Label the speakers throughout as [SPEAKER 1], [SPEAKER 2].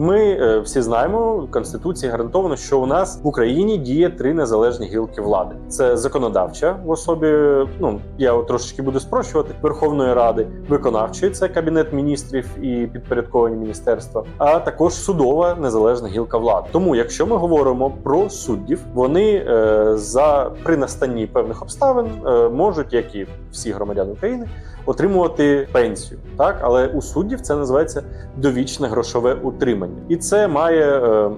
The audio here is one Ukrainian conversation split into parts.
[SPEAKER 1] Ми е, всі знаємо, в конституції гарантовано, що у нас в Україні діє три незалежні гілки влади: це законодавча в особі. Ну я трошечки буду спрощувати Верховної Ради, виконавчої це кабінет міністрів і підпорядковані міністерства, а також судова незалежна гілка влади. Тому, якщо ми говоримо про суддів, вони е, за при настанні певних обставин е, можуть, як і всі громадяни України, отримувати пенсію. Так, але у суддів це називається довічне грошове утримання, і це має е,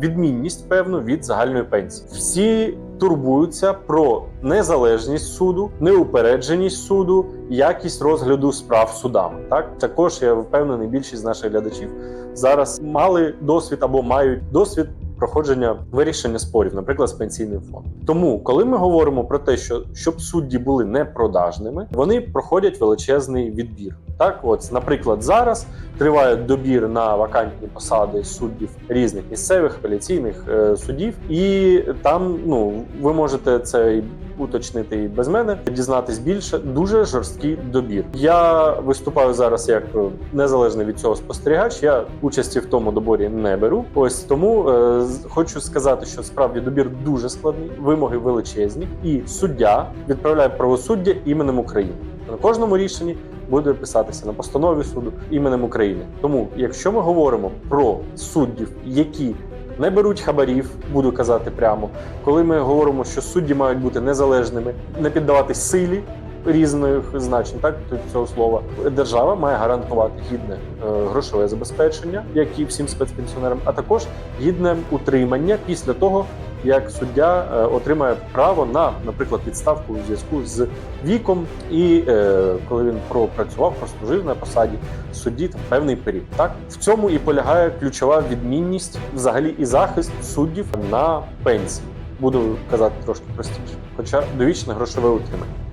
[SPEAKER 1] відмінність певну від загальної пенсії. Всі турбуються про незалежність суду, неупередженість суду, якість розгляду справ судами. Так також я впевнений, більшість наших глядачів зараз мали досвід або мають досвід. Проходження вирішення спорів, наприклад, з пенсійним фондом. Тому, коли ми говоримо про те, що щоб судді були непродажними, вони проходять величезний відбір. Так, от, наприклад, зараз триває добір на вакантні посади суддів різних місцевих апеляційних е, судів, і там ну ви можете це уточнити і без мене, дізнатись більше. Дуже жорсткий добір. Я виступаю зараз як е, незалежний від цього спостерігач. Я участі в тому доборі не беру. Ось тому е, хочу сказати, що справді добір дуже складний, вимоги величезні, і суддя відправляє правосуддя іменем України. На кожному рішенні буде писатися на постанові суду іменем України. Тому, якщо ми говоримо про суддів, які не беруть хабарів, буду казати прямо, коли ми говоримо, що судді мають бути незалежними, не піддаватись силі. Різних значень, так цього слова, держава має гарантувати гідне е, грошове забезпечення, як і всім спецпенсіонерам, а також гідне утримання після того, як суддя е, отримає право на, наприклад, відставку у зв'язку з віком, і е, коли він пропрацював, прослужив на посаді судді там певний період. Так в цьому і полягає ключова відмінність взагалі і захист суддів на пенсії. Буду казати трошки простіше, хоча довічне грошове утримання.